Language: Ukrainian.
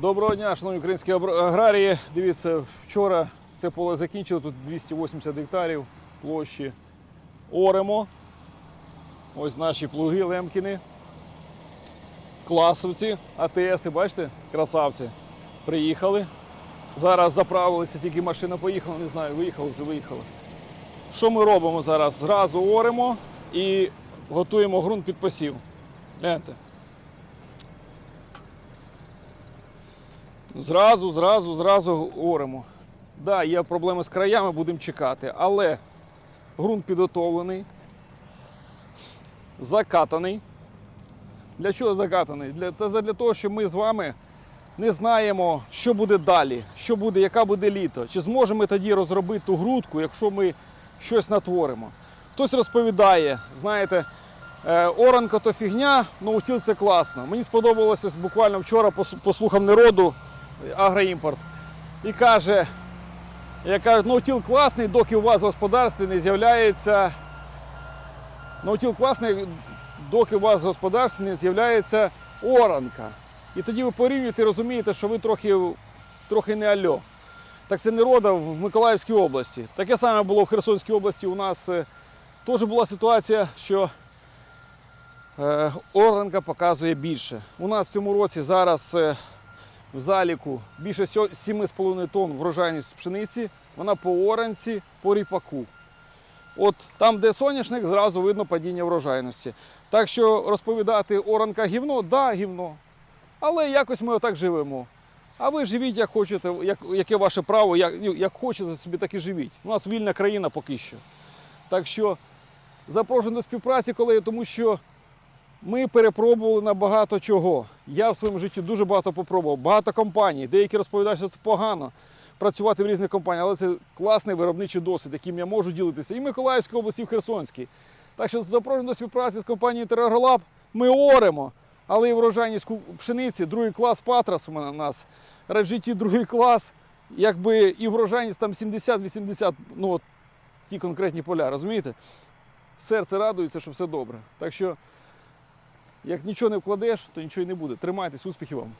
Доброго дня, шановні українські аграрії. Дивіться, вчора це поле закінчили, тут 280 гектарів площі. Оремо. Ось наші плуги Лемкіни. Класовці, АТС, бачите, красавці. Приїхали. Зараз заправилися, тільки машина поїхала, не знаю, виїхали, вже виїхали. Що ми робимо зараз? Зразу оремо і готуємо ґрунт під посів. Гляньте. Зразу, зразу, зразу оремо. Да, є проблеми з краями, будемо чекати, але ґрунт підготовлений, закатаний. Для чого закатаний? Для, та для того, що ми з вами не знаємо, що буде далі, що буде, яка буде літо. Чи зможемо ми тоді розробити ту грудку, якщо ми щось натворимо. Хтось розповідає, знаєте, е, оранка то фігня, ноутіл це класно. Мені сподобалося буквально вчора пос- послухав народу агроімпорт і каже, я кажу, ноутіл класний, доки у вас в господарстві не з'являється. Ноутіл класний, доки у вас в господарстві не з'являється оранка. І тоді ви порівнюєте і розумієте, що ви трохи, трохи не альо. Так це не рода в Миколаївській області. Таке саме було в Херсонській області. У нас е, теж була ситуація, що е, оранка показує більше. У нас в цьому році зараз е, в заліку більше 7,5 тонн врожайність пшениці, вона по оранці, по ріпаку. От там, де соняшник, зразу видно падіння врожайності. Так що розповідати оранка гівно, да, гівно. Але якось ми отак живемо. А ви живіть як хочете, як, яке ваше право, як, ну, як хочете собі, так і живіть. У нас вільна країна поки що. Так що запрошую до співпраці, колеги, тому що ми перепробували на багато чого. Я в своєму житті дуже багато попробував. Багато компаній. Деякі розповідають, що це погано працювати в різних компаніях, але це класний виробничий досвід, яким я можу ділитися і Миколаївській області, і в Херсонській. Так що запрошую до співпраці з компанією Терагролаб. Ми оремо, але і врожайність пшениці, другий клас Патрас у мене у нас. Реджиті другий клас, якби і врожайність там 70-80, ну от ті конкретні поля, розумієте? Серце радується, що все добре. Так що, як нічого не вкладеш, то нічого і не буде. Тримайтесь, успіхів вам!